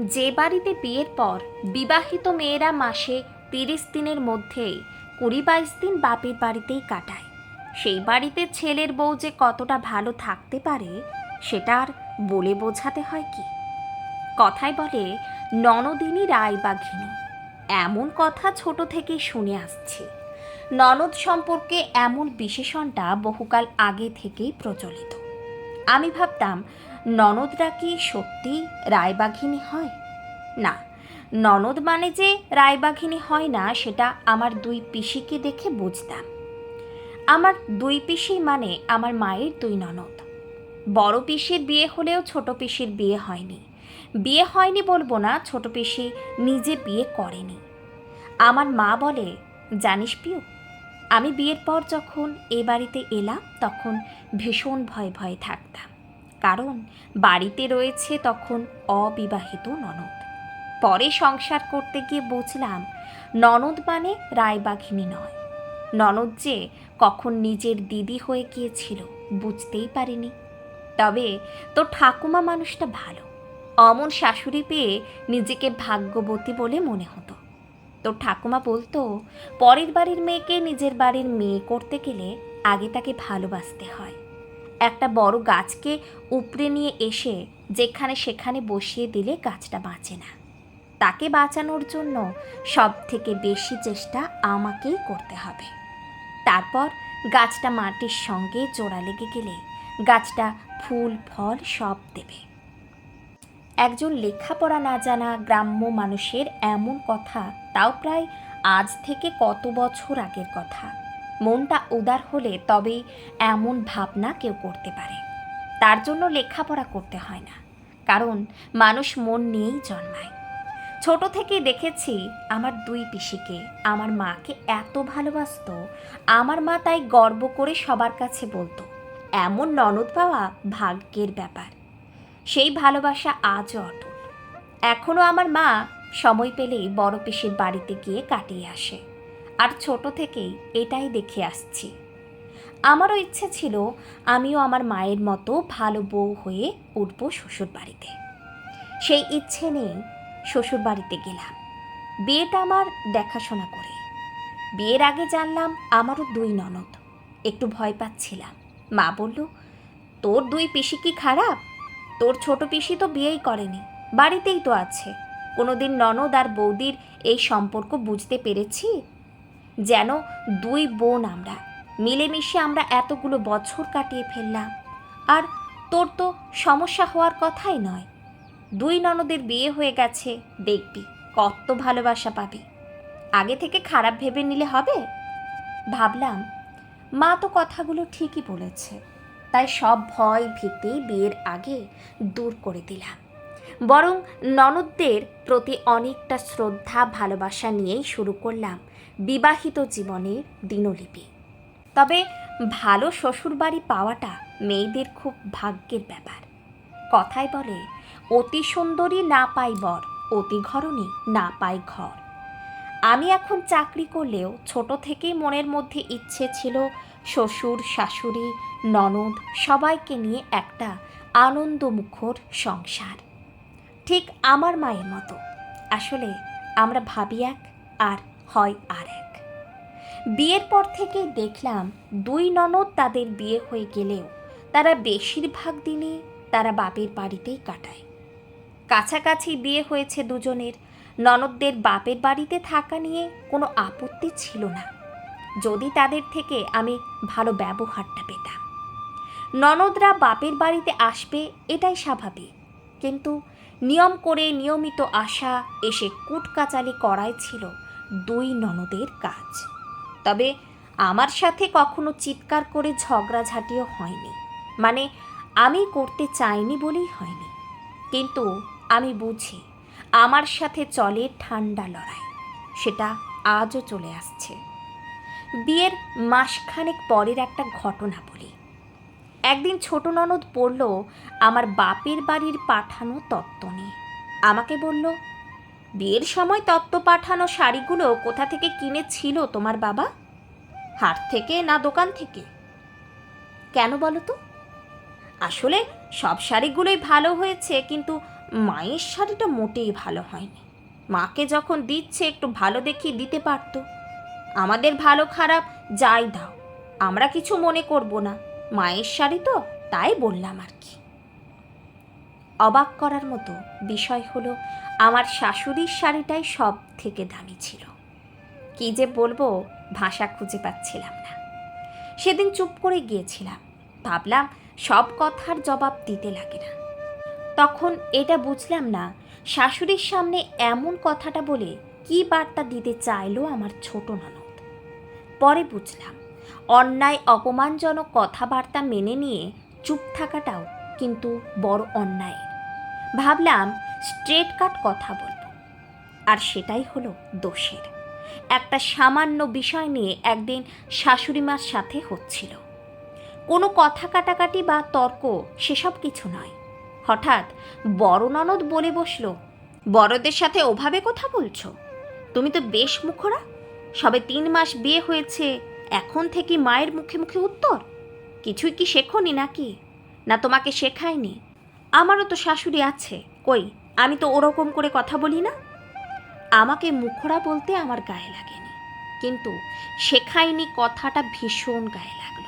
যে বাড়িতে বিয়ের পর বিবাহিত মেয়েরা মাসে তিরিশ দিনের মধ্যেই কুড়ি বাইশ দিন বাপের বাড়িতেই কাটায়, সেই বাড়িতে ছেলের বউ যে কতটা ভালো থাকতে পারে, সেটা আর বলে বোঝাতে হয় কি? কথায় বলে, ননদিনী রায় রায়বাঘিনী এমন কথা ছোট থেকেই শুনে আসছি। ননদ সম্পর্কে এমন বিশেষণটা বহুকাল আগে থেকেই প্রচলিত। আমি ভাবতাম, ননদরা কি সত্যি রায়বাঘিনী হয়? না, ননদ মানে যে রায়বাঘিনী হয় না, সেটা আমার দুই পিসিকে দেখে বুঝতাম। আমার দুই পিসি মানে আমার মায়ের দুই ননদ। বড় পিসির বিয়ে হলেও ছোট পিসির বিয়ে হয়নি। বিয়ে হয়নি বলব না, ছোট পিসি নিজে বিয়ে করেনি। আমার মা বলে, জানিস পিউ আমি বিয়ের পর যখন এ বাড়িতে এলাম, তখন ভীষণ ভয় ভয়ে থাকতাম। কারণ বাড়িতে রয়েছে তখন অবিবাহিত ননদ। পরে সংসার করতে গিয়ে বুঝলাম, ননদ মানে রায়বাঘিনী নয়। ননদ যে কখন নিজের দিদি হয়ে গিয়েছিল বুঝতেই পারিনি। তবে তো ঠাকুমা মানুষটা ভালো। অমন শাশুড়ি পেয়ে নিজেকে ভাগ্যবতী বলে মনে হতো। তো ঠাকুমা বলতো, পরের বাড়ির মেয়েকে নিজের বাড়ির মেয়ে করতে গেলে আগে তাকে ভালোবাসতে হয়। একটা বড় গাছকে উপড়ে নিয়ে এসে যেখানে সেখানে বসিয়ে দিলে গাছটা বাঁচে না। তাকে বাঁচানোর জন্য সব থেকে বেশি চেষ্টা আমাকেই করতে হবে। তারপর গাছটা মাটির সঙ্গে জোড়া লেগে গেলে গাছটা ফুল, ফল সব দেবে। একজন লেখাপড়া না জানা গ্রাম্য মানুষের এমন কথা, তাও প্রায় আজ থেকে কত বছর আগের কথা। মনটা উদার হলে তবেই এমন ভাবনা কেউ করতে পারে। তার জন্য লেখাপড়া করতে হয় না, কারণ মানুষ মন নিয়েই জন্মায়। ছোট থেকেই দেখেছি আমার দুই পিসিকে, আমার মাকে এত ভালোবাসত, আমার মা তাই গর্ব করে সবার কাছে বলতো। এমন ননদ পাওয়া ভাগ্যের ব্যাপার। সেই ভালোবাসা আজও অটুট এখনও আমার মা সময় পেলেই বড় পিসির বাড়িতে গিয়ে কাটিয়ে আসে। আর ছোট থেকেই এটাই দেখে আসছি। আমারও ইচ্ছে ছিল আমিও আমার মায়ের মতো ভালো বউ হয়ে উঠব শ্বশুর বাড়িতে। সেই ইচ্ছে নিয়ে শ্বশুর বাড়িতে গেলাম। বিয়েটা আমার দেখাশোনা করে। বিয়ের আগে জানলাম আমারও দুই ননদ। একটু ভয় পাচ্ছিলাম। মা বলল, তোর দুই পিসি কি খারাপ? তোর ছোট পিসি তো বিয়েই করেনি, বাড়িতেই তো আছে। কোনোদিন ননদ আর বৌদির এই সম্পর্ক বুঝতে পেরেছি? যেন দুই বোন আমরা, মিলেমিশে আমরা এতগুলো বছর কাটিয়ে ফেললাম। আর তোর তো সমস্যা হওয়ার কথাই নয়। দুই ননদের বিয়ে হয়ে গেছে, দেখবি কত ভালোবাসা পাবি। আগে থেকে খারাপ ভেবে নিলে হবে? ভাবলাম, মা তো কথাগুলো ঠিকই বলেছে। তাই সব ভয় ভীতি বিয়ের আগে দূর করে দিলাম। বরং ননদদের প্রতি অনেকটা শ্রদ্ধা, ভালোবাসা নিয়েই শুরু করলাম বিবাহিত জীবনের দিনলিপি। তবে ভালো শ্বশুরবাড়ি পাওয়াটা মেয়েদের খুব ভাগ্যের ব্যাপার। কথায় বলে, অতি সুন্দরী না পাই বর, অতি ঘরণী না পাই ঘর। আমি এখন চাকরি করলেও ছোট থেকেই মনের মধ্যে ইচ্ছে ছিল শ্বশুর, শাশুড়ি, ননদ সবাইকে নিয়ে একটা আনন্দমুখর সংসার। ঠিক আমার মায়ের মতো। আসলে আমরা ভাবি এক আর হয় আর এক। বিয়ের পর থেকে দেখলাম দুই ননদ তাদের বিয়ে হয়ে গেলেও তারা বেশিরভাগ দিনে তারা বাপের বাড়িতেই কাটায়। কাছাকাছি বিয়ে হয়েছে দুজনের। ননদদের বাপের বাড়িতে থাকা নিয়ে কোনো আপত্তি ছিল না। যদি তাদের থেকে আমি ভালো ব্যবহারটা পেতাম। ননদরা বাপের বাড়িতে আসবে এটাই স্বাভাবিক। কিন্তু নিয়ম করে নিয়মিত আসা এসে কুটকাচালি করাই ছিল দুই ননদের কাজ। তবে আমার সাথে কখনো চিৎকার করে ঝগড়াঝাটিও হয়নি। মানে আমি করতে চাইনি বলেই হয়নি। কিন্তু আমি বুঝি আমার সাথে চলে ঠান্ডা লড়াই। সেটা আজও চলে আসছে। বিয়ের মাসখানেক পরের একটা ঘটনা বলি। একদিন ছোট ননদ পড়ল আমার বাপের বাড়ির পাঠানো তত্ত্ব নিয়ে আমাকে বলল, বিয়ের সময় তত্ত্ব পাঠানো শাড়িগুলো কোথা থেকে কিনেছিল তোমার বাবা? হাট থেকে না দোকান থেকে? কেন বলো তো? আসলে সব শাড়িগুলোই ভালো হয়েছে, কিন্তু মায়ের শাড়িটা মোটেই ভালো হয়নি। মাকে যখন দিচ্ছে, একটু ভালো দেখিয়ে দিতে পারতো। আমাদের ভালো খারাপ যাই দাও, আমরা কিছু মনে করব না। মায়ের শাড়ি তো, তাই বললাম আর কি। অবাক করার মতো বিষয় হলো, আমার শাশুড়ির শাড়িটাই সব থেকে দামি ছিল। কি যে বলব, ভাষা খুঁজে পাচ্ছিলাম না। সেদিন চুপ করে গিয়েছিলাম, ভাবলাম সব কথার জবাব দিতে লাগে না। তখন এটা বুঝলাম না, শাশুড়ির সামনে এমন কথাটা বলে কি বার্তা দিতে চাইলো আমার ছোট ননদ? পরে বুঝলাম, অন্যায় অপমানজনক কথাবার্তা মেনে নিয়ে চুপ থাকাটাও কিন্তু বড় অন্যায়। ভাবলাম স্ট্রেট কাট কথা বলব। আর সেটাই হলো দোষের। একটা সামান্য বিষয় নিয়ে একদিন শাশুড়িমার সাথে হচ্ছিল। কোনো কথা কাটাকাটি বা তর্ক সেসব কিছু নয়। হঠাৎ বড় ননদ বলে বসল, বড়দের সাথে ওভাবে কথা বলছো? তুমি তো বেশ মুখরা। সবে তিন মাস বিয়ে হয়েছে, এখন থেকে মায়ের মুখে মুখে উত্তর। কিছুই কি শেখনি নাকি? না তোমাকে শেখায়নি। আমারও তো শাশুড়ি আছে। কই, আমি তো ওরকম করে কথা বলি না। আমাকে মুখরা বলতে আমার গায়ে লাগেনি। কিন্তু শেখায়নি কথাটা ভীষণ গায়ে লাগল।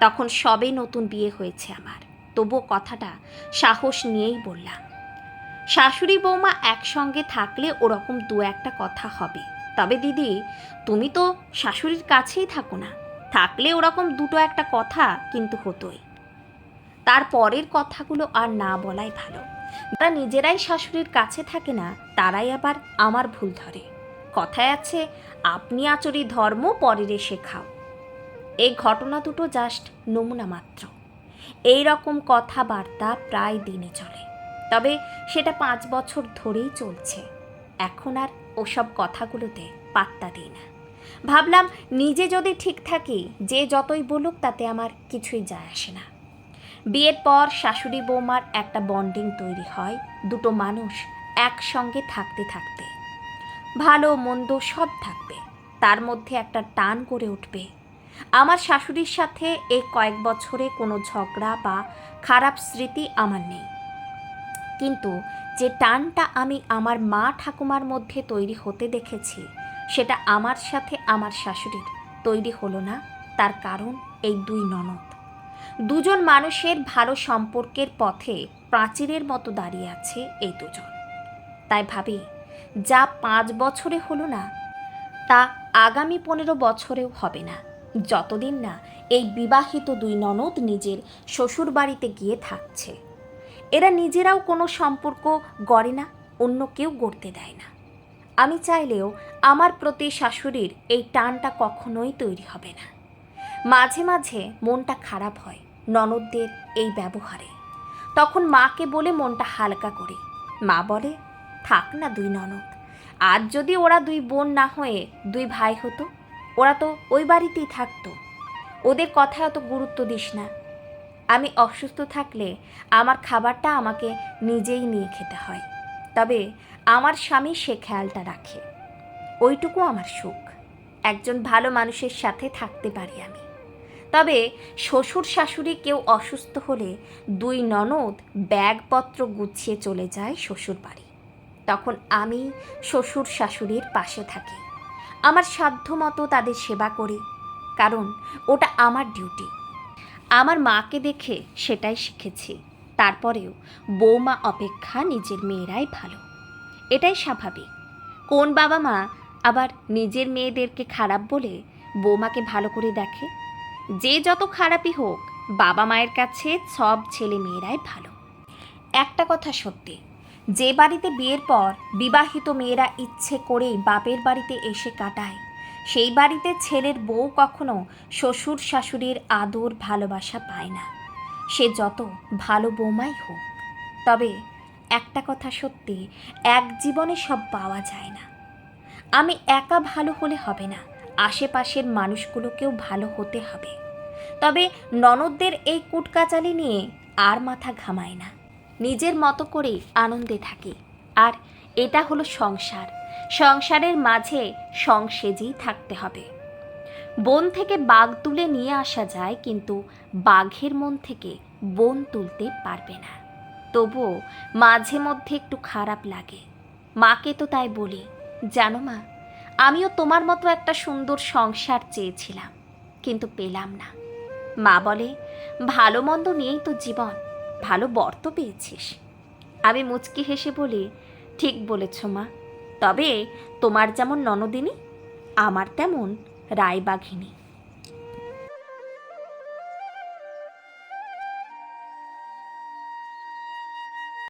তখন সবে নতুন বিয়ে হয়েছে আমার। তবুও কথাটা সাহস নিয়েই বললাম। শাশুড়ি বৌমা একসঙ্গে থাকলে ওরকম দু একটা কথা হবে। তবে দিদি, তুমি তো শাশুড়ির কাছেই থাকো না। থাকলে ওরকম দুটো একটা কথা কিন্তু হতোই। তার পরের কথাগুলো আর না বলাই ভালো। যারা নিজেরাই শাশুড়ির কাছে থাকে না, তারাই আবার আমার ভুল ধরে। কথায় আছে, আপনি আচরি ধর্ম, পরেরে শেখাও। এই ঘটনা দুটো জাস্ট নমুনা মাত্র। এই রকম কথাবার্তা প্রায় দিনে চলে। সেটা পাঁচ বছর ধরেই চলছে। এখন আর ওসব কথাগুলোতে পাত্তা দিই না। ভাবলাম নিজে যদি ঠিক থাকি, যে যতই বলুক তাতে আমার কিছুই যায় আসে না। বিয়ের পর শাশুড়ি বৌমার একটা বন্ডিং তৈরি হয়, দুটো মানুষ একসঙ্গে থাকতে থাকতে। ভালো মন্দ সব থাকবে, তার মধ্যে একটা টান করে উঠবে। আমার শাশুড়ির সাথে এই কয়েক বছরে কোনো ঝগড়া বা খারাপ স্মৃতি আমার নেই। কিন্তু যে টানটা আমি আমার মা ঠাকুমার মধ্যে তৈরি হতে দেখেছি, সেটা আমার সাথে আমার শাশুড়ির তৈরি হলো না, তার কারণ এই দুই ননদ। দুজন মানুষের ভালো সম্পর্কের পথে প্রাচীরের মতো দাঁড়িয়ে আছে এই দুজন। তাই ভাবি, যা পাঁচ বছরে হলো না, তা আগামী পনেরো বছরেও হবে না। যতদিন না এই বিবাহিত দুই ননদ নিজের শ্বশুর বাড়িতে গিয়ে থাকছে। এরা নিজেরাও কোনো সম্পর্ক গড়ে না, অন্য কেউ গড়তে দেয় না। আমি চাইলেও আমার প্রতি শাশুড়ির এই টানটা কখনোই তৈরি হবে না। মাঝে মাঝে মনটা খারাপ হয় ননদদের এই ব্যবহারে। তখন মাকে বলে মনটা হালকা করি। মা বলে, থাক না দুই ননদ। আর যদি ওরা দুই বোন না হয়ে দুই ভাই হতো, ওরা তো ওই বাড়িতেই থাকতো। ওদের কথায় অত গুরুত্ব দিস না। আমি অসুস্থ থাকলে আমার খাবারটা আমাকে নিজেই নিয়ে খেতে হয়। তবে আমার স্বামী সে খেয়ালটা রাখে। ওইটুকু আমার সুখ। একজন ভালো মানুষের সাথে থাকতে পারি আমি। তবে শ্বশুর শাশুড়ি কেউ অসুস্থ হলে দুই ননদ ব্যাগপত্র গুছিয়ে চলে যায় শ্বশুর বাড়ি। তখন আমি শ্বশুর শাশুড়ির পাশে থাকি। আমার সাধ্য মতো তাদের সেবা করি, কারণ ওটা আমার ডিউটি। আমার মাকে দেখে সেটাই শিখেছি। তারপরেও বৌমা অপেক্ষা নিজের মেয়েরাই ভালো। এটাই স্বাভাবিক। কোন বাবা মা আবার নিজের মেয়েদেরকে খারাপ বলে বৌমাকে ভালো করে দেখে? যে যত খারাপই হোক, বাবা মায়ের কাছে সব ছেলে মেয়েরাই ভালো। একটা কথা সত্যি, যে বাড়িতে বিয়ের পর বিবাহিত মেয়েরা ইচ্ছে করেই বাপের বাড়িতে এসে কাটায় সেই বাড়িতে ছেলের বউ কখনো শ্বশুর শাশুড়ির আদর ভালোবাসা পায় না। সে যত ভালো বৌমাই হোক, তবে একটা কথা সত্যি, এক জীবনে সব পাওয়া যায় না। আমি একা ভালো হলে হবে না, আশেপাশের মানুষগুলোকেও ভালো হতে হবে। তবে ননদদের এই কুটকাচালি নিয়ে আর মাথা ঘামায় না। নিজের মতো করে আনন্দে থাকি, আর এটা হলো সংসার। সংসারের মাঝে সংসেজেই থাকতে হবে। বন থেকে বাঘ তুলে নিয়ে আসা যায়, কিন্তু বাঘের মন থেকে বন তুলতে পারবে না। তবুও মাঝে মধ্যে একটু খারাপ লাগে। মাকে তো তাই বলি, জানো মা, আমিও তোমার মতো একটা সুন্দর সংসার চেয়েছিলাম, কিন্তু পেলাম না। মা বলে, ভালো মন্দ নিয়েই তো জীবন, ভালো বর তো পেয়েছিস। আমি মুচকি হেসে বলি ঠিক বলেছ মা। তবে তোমার যেমন ননদিনী আমার তেমন রায়বাঘিনী।